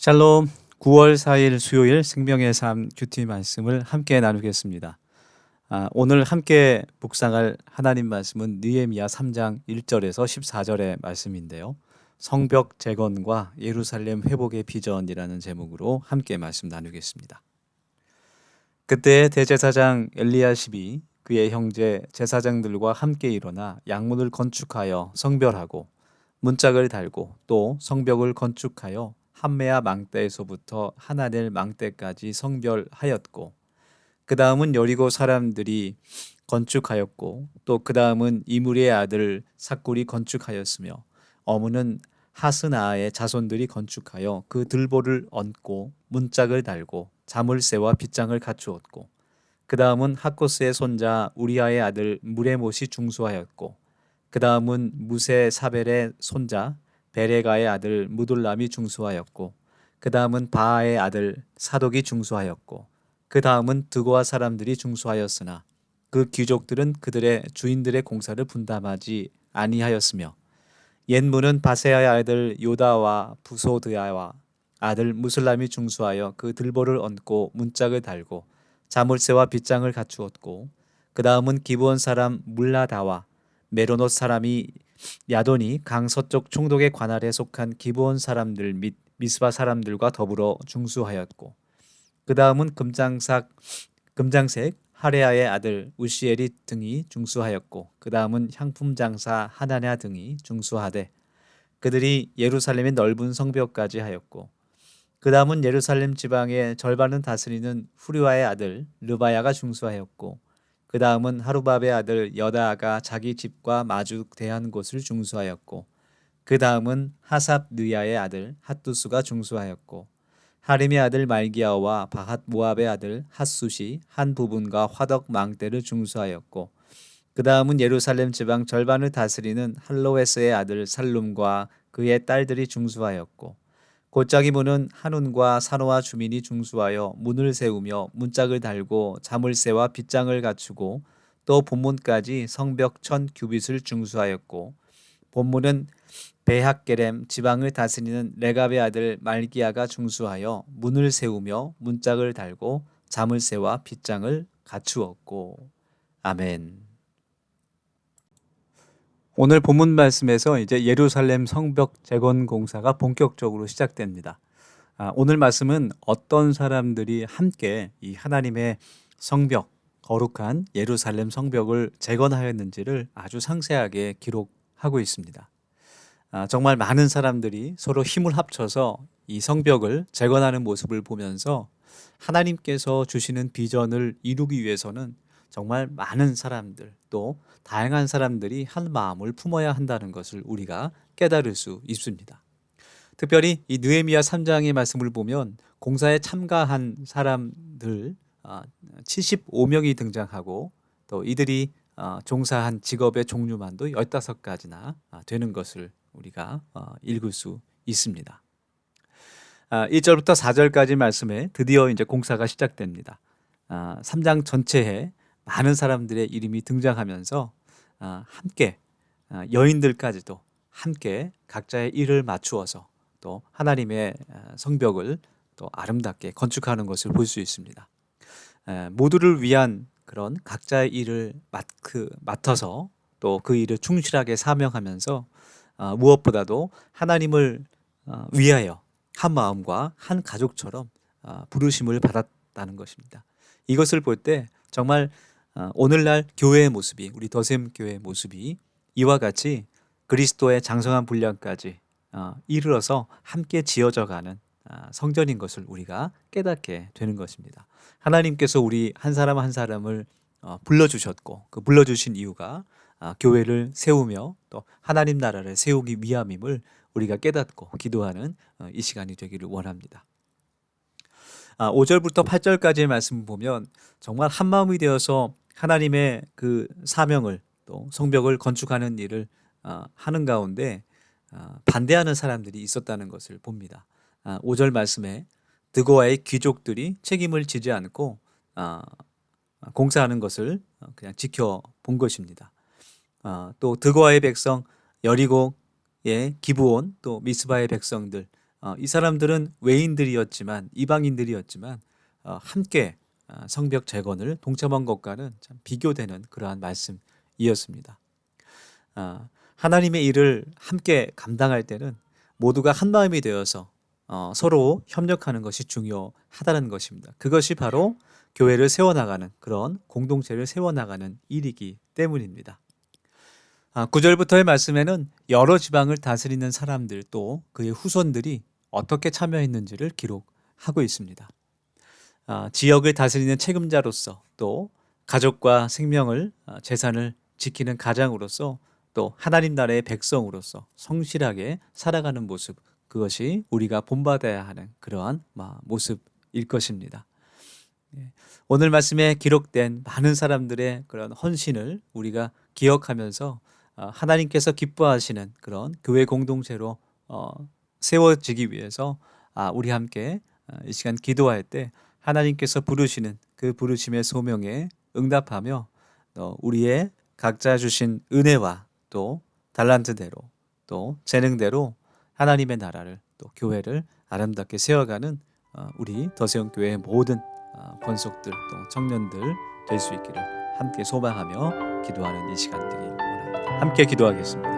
샬롬 9월 4일 수요일 생명의 삶 큐티 말씀을 함께 나누겠습니다. 아, 오늘 함께 묵상할 하나님 말씀은 느헤미야 3장 1절에서 14절의 말씀인데요. 성벽 재건과 예루살렘 회복의 비전이라는 제목으로 함께 말씀 나누겠습니다. 그때 대제사장 엘리야십이 그의 형제 제사장들과 함께 일어나 양문을 건축하여 성별하고 문짝을 달고 또 성벽을 건축하여 한메아 망대에서부터 하나넬 망대까지 성별하였고 그 다음은 여리고 사람들이 건축하였고 또 그 다음은 이무리의 아들 사꿀이 건축하였으며 어무는 하스나의 자손들이 건축하여 그 들보를 얹고 문짝을 달고 자물쇠와 빗장을 갖추었고 그 다음은 하코스의 손자 우리아의 아들 무레못이 중수하였고 그 다음은 무세 사벨의 손자 베레가의 아들 무둘람이 중수하였고 그 다음은 바아의 아들 사독이 중수하였고 그 다음은 드고아 사람들이 중수하였으나 그 귀족들은 그들의 주인들의 공사를 분담하지 아니하였으며 옛문은 바세아의 아들 요다와 부소드야와 아들 무슬람이 중수하여 그 들보를 얹고 문짝을 달고 자물쇠와 빗장을 갖추었고 그 다음은 기브온 사람 물라다와 메로노 사람이 야돈이 강 서쪽 총독의 관할에 속한 기브온 사람들 및 미스바 사람들과 더불어 중수하였고 그 다음은 금장삭 금장색 하레아의 아들 우시엘이 등이 중수하였고 그 다음은 향품 장사 하나냐 등이 중수하되 그들이 예루살렘의 넓은 성벽까지 하였고 그 다음은 예루살렘 지방의 절반은 다스리는 후리와의 아들 르바야가 중수하였고 그 다음은 하루밥의 아들 여다가 자기 집과 마주 대한 곳을 중수하였고 그 다음은 하삽 느야의 아들 핫두스가 중수하였고 하림의 아들 말기야와 바핫 모압의 아들 핫숫이 한 부분과 화덕 망대를 중수하였고 그 다음은 예루살렘 지방 절반을 다스리는 할로웨스의 아들 살룸과 그의 딸들이 중수하였고 곧자기 문은 한운과 산호와 주민이 중수하여 문을 세우며 문짝을 달고 자물쇠와 빗장을 갖추고 또 본문까지 성벽 천 규빗을 중수하였고 본문은 베학게렘 지방을 다스리는 레갑의 아들 말기야가 중수하여 문을 세우며 문짝을 달고 자물쇠와 빗장을 갖추었고 아멘. 오늘 본문 말씀에서 이제 예루살렘 성벽 재건 공사가 본격적으로 시작됩니다. 아, 오늘 말씀은 어떤 사람들이 함께 이 하나님의 성벽, 거룩한 예루살렘 성벽을 재건하였는지를 아주 상세하게 기록하고 있습니다. 아, 정말 많은 사람들이 서로 힘을 합쳐서 이 성벽을 재건하는 모습을 보면서 하나님께서 주시는 비전을 이루기 위해서는 정말 많은 사람들 또 다양한 사람들이 한 마음을 품어야 한다는 것을 우리가 깨달을 수 있습니다. 특별히 이 느헤미야 3장의 말씀을 보면 공사에 참가한 사람들 75명이 아, 등장하고 또 이들이 아, 종사한 직업의 종류만도 15가지나 아, 되는 것을 우리가 어, 읽을 수 있습니다. 1절부터 4절까지 말씀에 드디어 이제 공사가 시작됩니다. 3장 전체에 많은 사람들의 이름이 등장하면서 아, 함께 아, 여인들까지도 함께 각자의 일을 맞추어서 또 하나님의 아, 성벽을 또 아름답게 건축하는 것을 볼 수 있습니다. 모두를 위한 그런 각자의 일을 맡, 그, 맡아서 또 그 일을 충실하게 사명하면서 무엇보다도 하나님을 위하여 한 마음과 한 가족처럼 부르심을 받았다는 것입니다. 이것을 볼 때 정말 어, 오늘날 교회의 모습이 우리 더셈 교회의 모습이 이와 같이 그리스도의 장성한 분량까지 어, 이르러서 함께 지어져가는 아, 성전인 것을 우리가 깨닫게 되는 것입니다. 하나님께서 우리 한 사람 한 사람을 어, 불러주셨고 그 불러주신 이유가 아, 교회를 세우며 또 하나님 나라를 세우기 위함임을 우리가 깨닫고 기도하는 이 시간이 되기를 원합니다. 5절부터 아, 8절까지의 말씀 을 보면 정말 한 마음이 되어서 하나님의 그 사명을 또 성벽을 건축하는 일을 어, 하는 가운데 어, 반대하는 사람들이 있었다는 것을 봅니다. 5절 아, 말씀에 드고아의 귀족들이 책임을 지지 않고 어, 공사하는 것을 그냥 지켜본 것입니다. 또 드고아의 백성 여리고의 기브온 또 미스바의 백성들 어, 이 사람들은 외인들이었지만 이방인들이었지만 어, 함께 어, 성벽 재건을 동참한 것과는 참 비교되는 그러한 말씀이었습니다. 아, 하나님의 일을 함께 감당할 때는 모두가 한 마음이 되어서 어, 서로 협력하는 것이 중요하다는 것입니다. 그것이 바로 교회를 세워나가는 그런 공동체를 세워나가는 일이기 때문입니다. 아, 9절부터의 말씀에는 여러 지방을 다스리는 사람들 또 그의 후손들이 어떻게 참여했는지를 기록하고 있습니다. 아, 지역을 다스리는 책임자로서 또 가족과 생명을 아, 재산을 지키는 가장으로서 또 하나님 나라의 백성으로서 성실하게 살아가는 모습 그것이 우리가 본받아야 하는 그러한 모습일 것입니다. 예, 오늘 말씀에 기록된 많은 사람들의 그런 헌신을 우리가 기억하면서 어, 하나님께서 기뻐하시는 그런 교회 공동체로 어, 세워지기 위해서 아, 우리 함께 어, 이 시간 기도할 때 하나님께서 부르시는 그 부르심의 소명에 응답하며 우리의 각자 주신 은혜와 또 달란트대로 또 재능대로 하나님의 나라를 또 교회를 아름답게 세워가는 우리 더세영 교회의 모든 권속들 또 청년들 될 수 있기를 함께 소망하며 기도하는 이 시간 되기 원합니다. 함께 기도하겠습니다.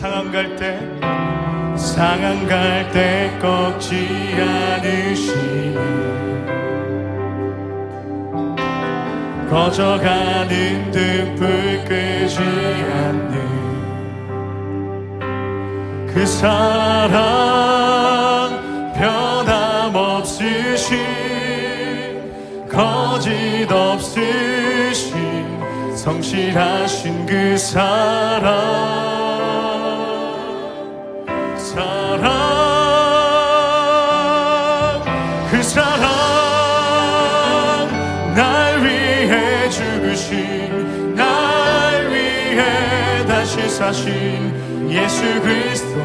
상한 갈때 상한 갈때 꺾지 않으시니 꺼져가는 등불 끄지 않는 그 사랑 변함없으신 거짓 없으신 성실하신 그 사랑 그 사랑 날 위해 죽으신 날 위해 다시 사신 예수 그리스도.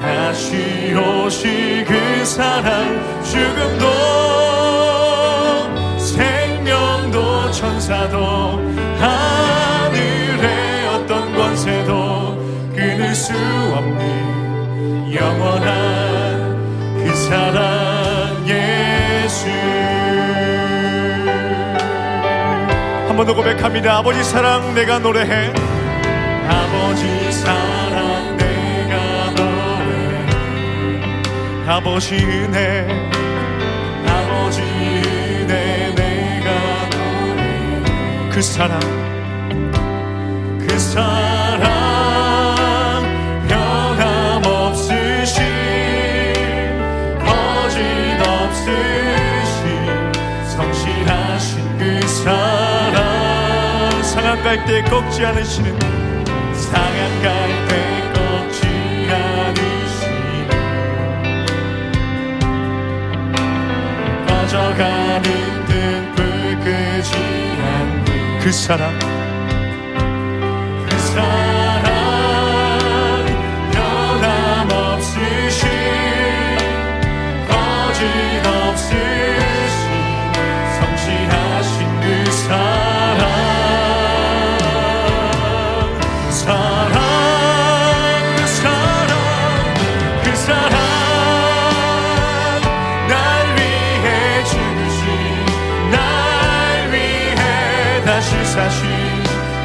다시 오실 그 사랑 죽음도 생명도 천사도 하늘의 어떤 권세도 끊을 수 없는 영원한 그 사랑 번 더 고백합니다. 아버지 사랑 내가 노래해. 아버지 사랑 내가 노래해. 아버지 은혜. 아버지 은혜 내가 노래해. 그 사랑. 그 사랑 상한 갈때 꺾지 않으시는 갈때 꺾지 않으시는 꺼져가는 등불 끄지 않는 그 사랑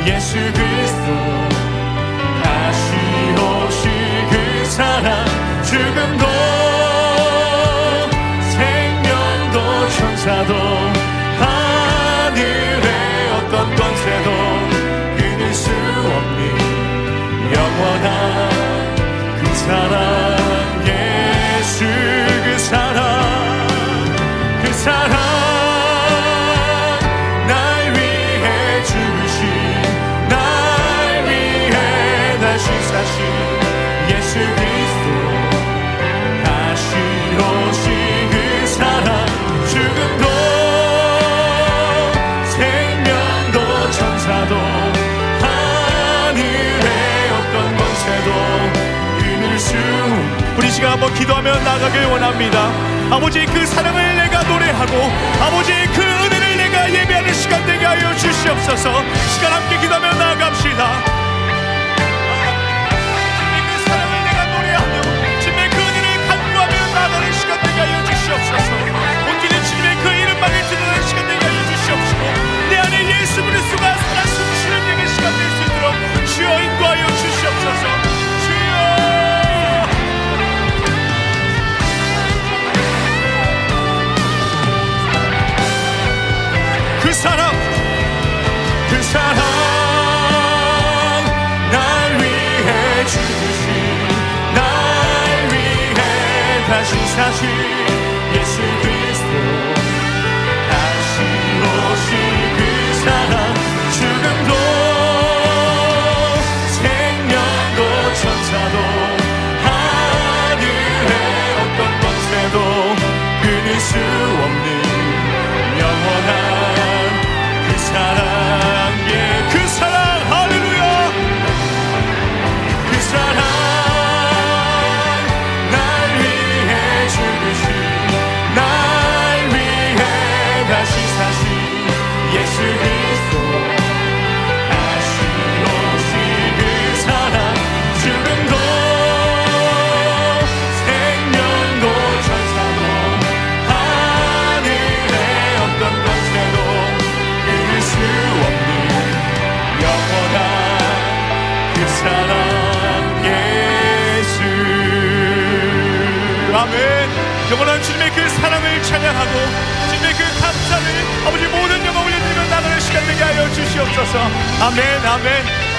예수 그리스도 다시 오실 그 사랑 죽음도 기도하며 나가길 원합니다. 아버지 그 사랑을 내가 노래하고 아버지 그 은혜를 내가 예배하는 시간 되게 하여 주시옵소서 시간 함께 기도하며 나갑시다. 사실 찬양하고 주님의 그 감사를 아버지 모든 영광 올려드리며 나가는 시간 되게 하여 주시옵소서. 아멘 아멘.